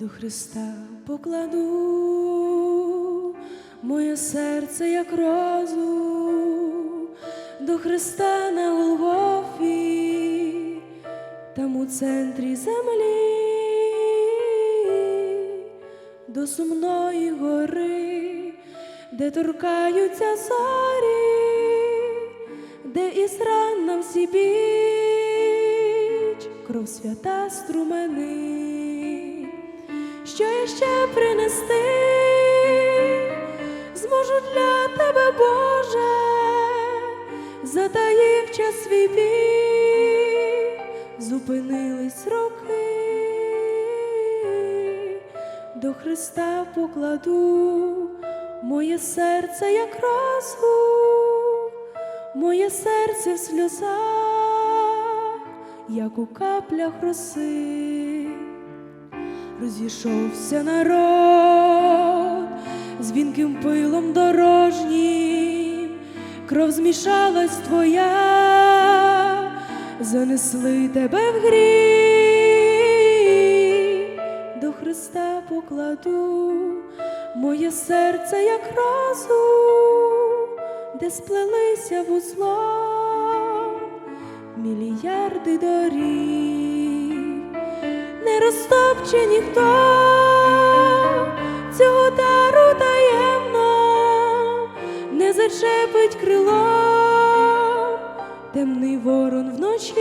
До Христа покладу моє серце, як розу, до Христа на Голгофі, там у центрі землі, до сумної гори, де торкаються зорі, де із ран нам всі біч, кров свята струмени ще принести. Зможу для тебе, Боже, затаїв час свій бік, зупинились роки, до Христа покладу моє серце, як розу, моє серце в сльозах, як у каплях роси розійшовся народ дзвінким пилом дорожнім, кров змішалась твоя, занесли тебе в гріх, до Христа покладу моє серце, як розу, де сплелися вузлом мільярди доріг розтопче ніхто. Цього дару таємно, не зачепить крилом темний ворон вночі,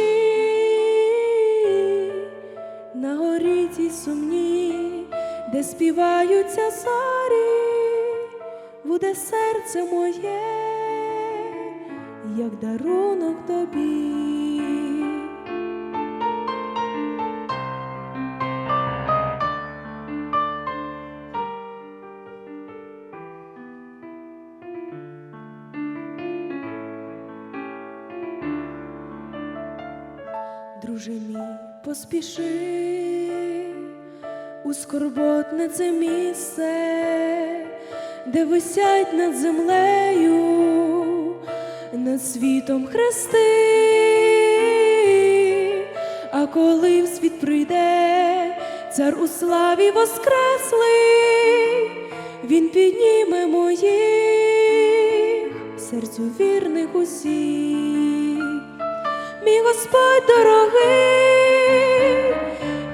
на горі цій сумні, де співаються зорі, буде серце моє, як дарунок тобі. Друже мій, поспіши. У скорботне це місце, де висять над землею, над світом хрести, а коли в світ прийде цар у славі воскреслий, він підніме моїх серцю вірних усіх мій Господь дорогий,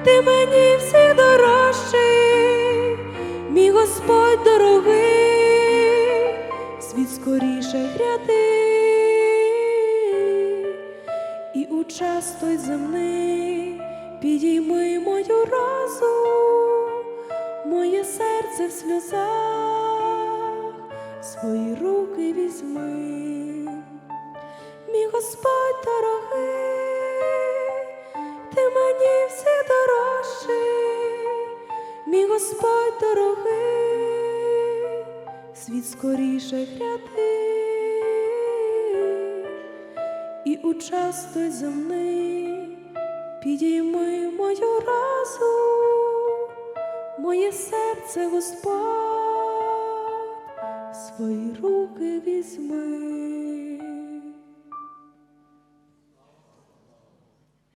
ти мені всі дорожчий, мій Господь дорогий, світ скоріше гряди, і у час той земний підійми мою розу, моє серце в сльозах, свої руки візьми мій Господь дорогий, ти мені всі дорожчий, мій Господь дорогий, світ скоріше гряди, і у час той земний підійми мою разу, моє серце, Господь, свої руки візьми.